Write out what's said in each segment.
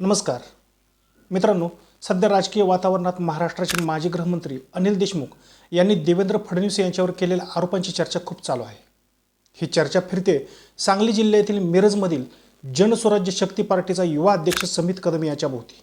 नमस्कार. मित्रांनो सध्या राजकीय वातावरणात महाराष्ट्राचे माजी गृहमंत्री अनिल देशमुख यांनी देवेंद्र फडणवीस यांच्यावर केलेल्या आरोपांची चर्चा खूप चालू आहे. ही चर्चा फिरते सांगली जिल्ह्यातील मिरजमधील जनस्वराज्य शक्ती पार्टीचा युवा अध्यक्ष समित कदम यांच्याभोवती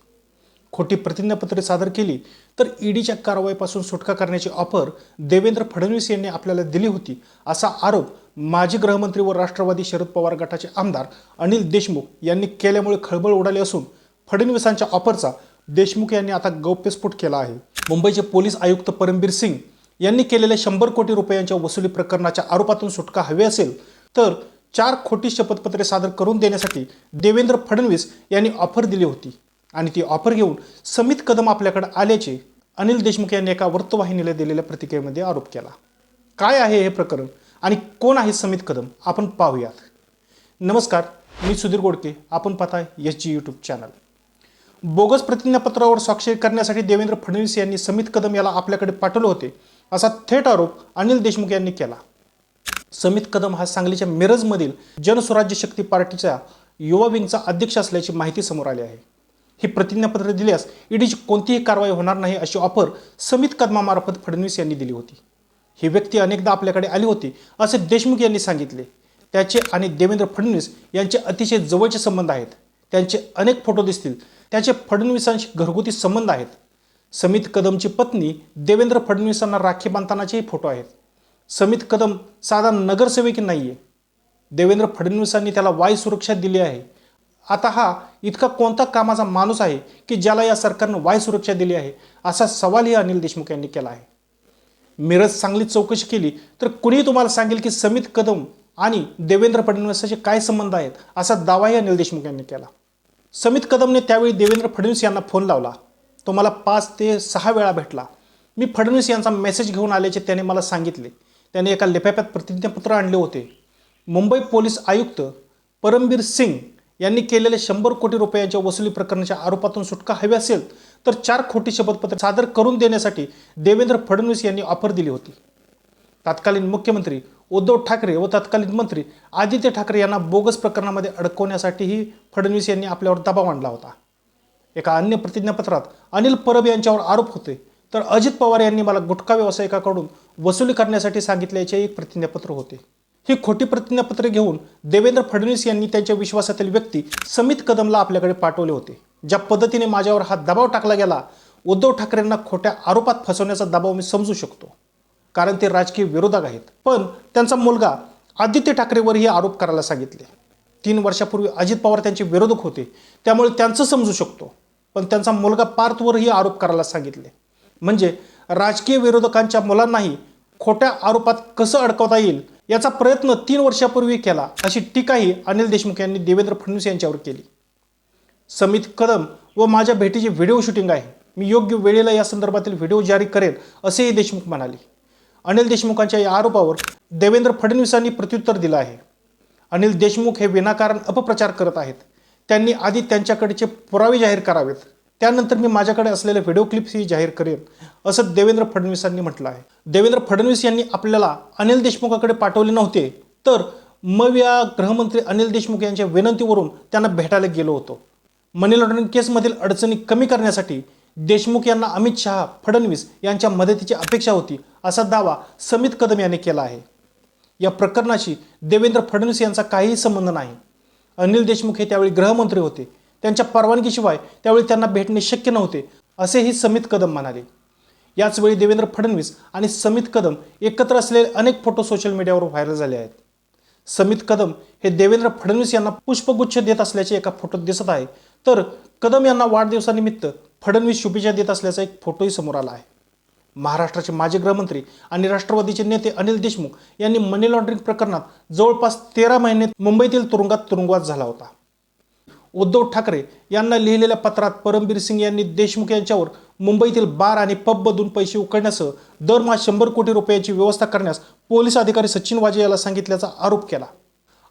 खोटी प्रतिज्ञापत्रे सादर केली तर ईडीच्या कारवाईपासून सुटका करण्याची ऑफर देवेंद्र फडणवीस यांनी आपल्याला दिली होती असा आरोप माजी गृहमंत्री व राष्ट्रवादी शरद पवार गटाचे आमदार अनिल देशमुख यांनी केल्यामुळे खळबळ उडाली असून फडणवीसांच्या ऑफरचा देशमुख यांनी आता गौप्यस्फोट केला आहे. मुंबईचे पोलीस आयुक्त परमबीर सिंग यांनी केलेल्या शंभर कोटी रुपयांच्या वसुली प्रकरणाच्या आरोपातून सुटका हवी असेल तर चार खोटी शपथपत्रे सादर करून देण्यासाठी देवेंद्र फडणवीस यांनी ऑफर दिली होती. आणि ती ऑफर घेऊन समित कदम आपल्याकडे आल्याचे अनिल देशमुख यांनी एका वृत्तवाहिनीला दिलेल्या प्रतिक्रियेमध्ये आरोप केला. काय आहे हे प्रकरण आणि कोण आहे समित कदम? आपण पाहूयात. नमस्कार मी सुधीर गोडके. आपण पाहता S G YouTube channel bogus प्रतिज्ञापत्रावर स्वाक्षरी करण्यासाठी देवेंद्र फडणवीस यांनी समित कदम याला आपल्याकडे पाठवले होते असा थेट आरोप अनिल देशमुख यांनी केला. समित कदम हा सांगलीच्या मिरजमधील जनस्वराज्य शक्ती पार्टीचा युवा विंगचा अध्यक्ष असल्याची माहिती समोर आली आहे. ही प्रतिज्ञापत्र दिल्यास ईडीची कोणतीही कारवाई होणार नाही अशी ऑफर समित कदमामार्फत फडणवीस यांनी दिली होती. ही व्यक्ती अनेकदा आपल्याकडे आली होती असे देशमुख यांनी सांगितले. त्याचे आणि देवेंद्र फडणवीस यांचे अतिशय जवळचे संबंध आहेत. त्यांचे अनेक फोटो दिसतील. त्याचे फडणवीसांशी घरगुती संबंध आहेत. समित कदमची पत्नी देवेंद्र फडणवीसांना राखी बांधतानाचेही फोटो आहेत. समित कदम साधा नगरसेवकी नाही आहे देवेंद्र फडणवीसांनी त्याला वाय सुरक्षा दिली आहे. आता हा इतका कोणता कामाचा माणूस आहे की ज्याला या सरकारनं वाय सुरक्षा दिली आहे असा सवालही अनिल देशमुख यांनी केला आहे. मिरज सांगलीत चौकशी केली तर कुणीही तुम्हाला सांगेल की समित कदम आणि देवेंद्र फडणवीसाचे काय संबंध आहेत असा दावाही अनिल देशमुख यांनी केला. समित कदमने त्यावेळी देवेंद्र फडणवीस यांना फोन लावला. तो मला पाच ते सहा वेळा भेटला. मी फडणवीस यांचा मेसेज घेऊन आल्याचे त्याने मला सांगितले. त्याने एका लिफाफ्यात प्रतिज्ञापत्र आणले होते. मुंबई पोलीस आयुक्त परमबीर सिंग यांनी केलेल्या शंभर कोटी रुपयांच्या वसुली प्रकरणाच्या आरोपातून सुटका हवी असेल तर चार खोटी शपथपत्र सादर करून देण्यासाठी देवेंद्र फडणवीस यांनी ऑफर दिली होती. तत्कालीन मुख्यमंत्री उद्धव ठाकरे व तत्कालीन मंत्री आदित्य ठाकरे यांना बोगस प्रकरणामध्ये अडकवण्यासाठीही फडणवीस यांनी आपल्यावर दबाव आणला होता. एका अन्य प्रतिज्ञापत्रात अनिल परब यांच्यावर आरोप होते. तर अजित पवार यांनी मला गुटखा व्यावसायिकाकडून वसुली करण्यासाठी सांगितल्याचे एक प्रतिज्ञापत्र होते. ही खोटी प्रतिज्ञापत्रे घेऊन देवेंद्र फडणवीस यांनी त्यांच्या विश्वासातील व्यक्ती समित कदमला आपल्याकडे पाठवले होते. ज्या पद्धतीने माझ्यावर हा दबाव टाकला गेला उद्धव ठाकरेंना खोट्या आरोपात फसवण्याचा दबाव मी समजू शकतो. कारण ते राजकीय विरोधक आहेत. पण त्यांचा मुलगा आदित्य ठाकरेवरही आरोप करायला सांगितले. तीन वर्षापूर्वी अजित पवार त्यांचे विरोधक होते. त्यामुळे त्यांचं समजू शकतो. पण त्यांचा मुलगा पार्थवरही आरोप करायला सांगितले. म्हणजे राजकीय विरोधकांच्या मुलांनाही खोट्या आरोपात कसं अडकवता येईल याचा प्रयत्न तीन वर्षापूर्वी केला अशी टीकाही अनिल देशमुख यांनी देवेंद्र फडणवीस यांच्यावर केली. समित कदम व माझ्या भेटीची व्हिडिओ शूटिंग आहे. मी योग्य वेळेला या संदर्भातील व्हिडिओ जारी करेन असेही देशमुख म्हणाले. अनिल देशमुखांच्या या आरोपावर देवेंद्र फडणवीसांनी प्रत्युत्तर दिलं आहे. अनिल देशमुख हे विनाकारण अपप्रचार करत आहेत. त्यांनी आधी त्यांच्याकडचे पुरावे जाहीर करावेत. त्यानंतर मी माझ्याकडे असलेले व्हिडिओ क्लिप्सही जाहीर करेन असं देवेंद्र फडणवीसांनी म्हटलं आहे. देवेंद्र फडणवीस यांनी आपल्याला अनिल देशमुखाकडे पाठवले नव्हते तर मग या गृहमंत्री अनिल देशमुख यांच्या विनंतीवरून त्यांना भेटायला गेलो होतो. मनी लॉन्ड्रिंग केसमधील अडचणी कमी करण्यासाठी देशमुख यांना अमित शहा फडणवीस यांच्या मदतीची अपेक्षा होती असा दावा समित कदम यांनी केला आहे. या प्रकरणाशी देवेंद्र फडणवीस यांचा काहीही संबंध नाही. अनिल देशमुख हे त्यावेळी गृहमंत्री होते. त्यांच्या परवानगीशिवाय त्यावेळी त्यांना भेटणे शक्य नव्हते असेही समित कदम म्हणाले. याचवेळी देवेंद्र फडणवीस आणि समित कदम एकत्र असलेले अनेक फोटो सोशल मीडियावर व्हायरल झाले आहेत. समित कदम हे देवेंद्र फडणवीस यांना पुष्पगुच्छ देत असल्याचे एका फोटोत दिसत आहे. तर कदम यांना वाढदिवसानिमित्त फडणवीस शुभेच्छा देत असल्याचा एक फोटोही समोर आला आहे. महाराष्ट्राचे माजी गृहमंत्री आणि राष्ट्रवादीचे नेते अनिल देशमुख यांनी मनी लॉन्ड्रिंग प्रकरणात जवळपास तेरा महिने मुंबईतील तुरुंगात तुरुंगवास झाला होता. उद्धव ठाकरे यांना लिहिलेल्या पत्रात परमबीर सिंग यांनी देशमुख यांच्यावर मुंबईतील बार आणि पबमधून पैसे उकळण्यासह दरमहा शंभर कोटी रुपयांची व्यवस्था करण्यास पोलीस अधिकारी सचिन वाजे याला सांगितल्याचा आरोप केला.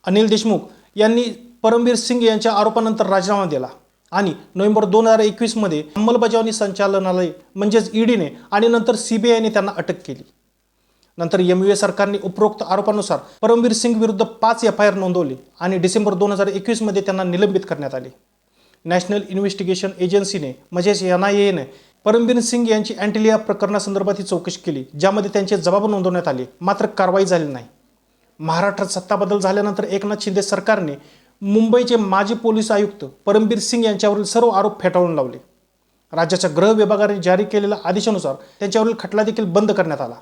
अनिल देशमुख यांनी परमबीर सिंग यांच्या आरोपानंतर राजीनामा दिला. आणि नोव्हेंबर दोन हजार एकवीसमध्ये अंमलबजावणी संचालनालय म्हणजेच ईडीने आणि नंतर सीबीआयने त्यांना अटक केली. नंतर एम यू ए सरकारने उपरोक्त आरोपानुसार परमवीर सिंग विरुद्ध पाच एफ आय आर नोंदवली आणि डिसेंबर दोन हजार एकवीसमध्ये त्यांना निलंबित करण्यात आले. नॅशनल इन्व्हेस्टिगेशन एजन्सीने म्हणजेच एन आय एने परमबीर सिंग यांची अँटिलिया प्रकरणासंदर्भात ही चौकशी केली ज्यामध्ये त्यांचे जबाब नोंदवण्यात आले. मात्र कारवाई झाली नाही. महाराष्ट्रात सत्ता बदल झाल्यानंतर एकनाथ शिंदे सरकारने मुंबईचे माजी पोलीस आयुक्त परमबीर सिंग यांच्यावरील सर्व आरोप फेटाळून लावले. राज्याच्या गृह विभागाने जारी केलेल्या आदेशानुसार त्यांच्यावरील खटला देखील बंद करण्यात आला.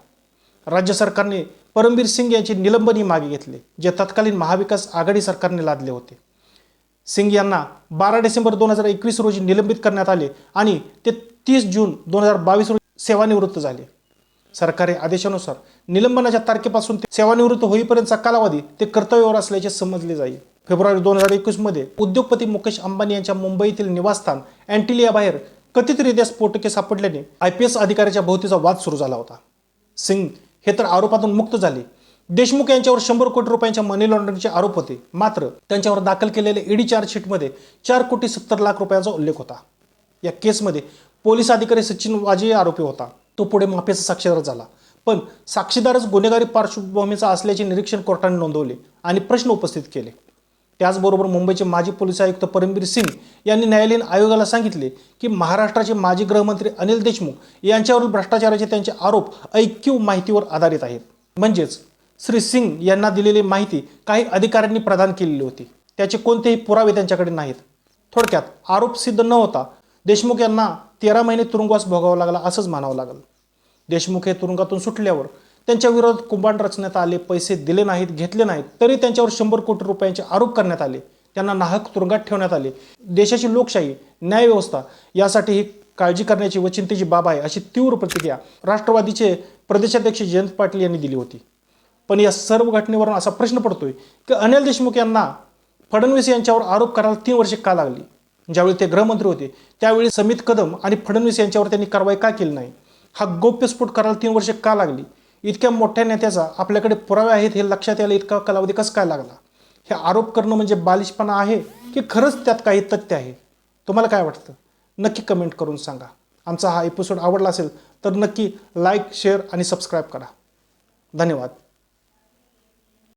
राज्य सरकारने परमबीर सिंग यांचे निलंबनही मागे घेतले जे तत्कालीन महाविकास आघाडी सरकारने लादले होते. सिंग यांना बारा डिसेंबर दोन हजार एकवीस रोजी निलंबित करण्यात आले आणि ते तीस जून दोन हजार बावीस रोजी सेवानिवृत्त झाले. सरकारी आदेशानुसार निलंबनाच्या तारखेपासून ते सेवानिवृत्त होईपर्यंतचा कालावधी ते कर्तव्यावर असल्याचे समजले जाईल. फेब्रुवारी दोन हजार एकवीसमध्ये उद्योगपती मुकेश अंबानी यांच्या मुंबईतील निवासस्थान अँटिलियाबाहेर कथितरित्या स्फोटके सापडल्याने आय पी एस अधिकाऱ्याच्या भोवतीचा वाद सुरू झाला होता. सिंग हे तर आरोपातून मुक्त झाले. देशमुख यांच्यावर शंभर कोटी रुपयांच्या मनी लॉन्ड्रिंगचे आरोप होते. मात्र त्यांच्यावर दाखल केलेल्या ईडी चार्जशीटमध्ये चार कोटी सत्तर लाख रुपयांचा उल्लेख होता. या केसमध्ये पोलीस अधिकारी सचिन वाजे आरोपी होता. तो पुढे माफीचा साक्षीदार झाला. पण साक्षीदारच गुन्हेगारी पार्श्वभूमीचा असल्याचे निरीक्षण कोर्टाने नोंदवले आणि प्रश्न उपस्थित केले. त्याचबरोबर मुंबईचे माजी पोलीस आयुक्त परमबीर सिंग यांनी न्यायालयीन आयोगाला सांगितले की महाराष्ट्राचे माजी गृहमंत्री अनिल देशमुख यांच्यावरील भ्रष्टाचाराचे त्यांचे आरोप ऐक्यू माहितीवर आधारित आहेत. म्हणजेच श्री सिंग यांना दिलेली माहिती काही अधिकाऱ्यांनी प्रदान केलेली होती. त्याचे कोणतेही पुरावे त्यांच्याकडे नाहीत. थोडक्यात आरोप सिद्ध न होता देशमुख यांना तेरा महिने तुरुंगवास भोगावा लागला असंच मानावं लागलं. देशमुख हे तुरुंगातून सुटल्यावर त्यांच्या विरोधात कुंभांड रचण्यात आले पैसे दिले नाहीत घेतले नाहीत तरी त्यांच्यावर शंभर कोटी रुपयांचे आरोप करण्यात आले. त्यांना नाहक तुरुंगात ठेवण्यात आले. देशाची लोकशाही न्यायव्यवस्था यासाठी ही काळजी करण्याची व चिंतेची बाब आहे अशी तीव्र प्रतिक्रिया राष्ट्रवादीचे प्रदेशाध्यक्ष जयंत पाटील यांनी दिली होती. पण या सर्व घटनेवरून असा प्रश्न पडतोय की अनिल देशमुख यांना फडणवीस यांच्यावर आरोप करायला तीन वर्षे का लागली? ज्यावेळी ते गृहमंत्री होते त्यावेळी समित कदम आणि फडणवीस यांच्यावर त्यांनी कारवाई का केली नाही? हा गोप्यस्फोट करायला तीन वर्षे का लागली? इतक्या मोठ्या नेत्याचा आपल्याकडे पुरावे आहेत हे लक्षात यायला इतका कालावधी कसं काय लागला? हे आरोप करणं म्हणजे बालिशपणा आहे की खरंच त्यात काही तथ्य आहे? तुम्हाला काय वाटतं? नक्की कमेंट करून सांगा. आमचा हा एपिसोड आवडला असेल तर नक्की लाईक शेअर आणि सबस्क्राईब करा. धन्यवाद.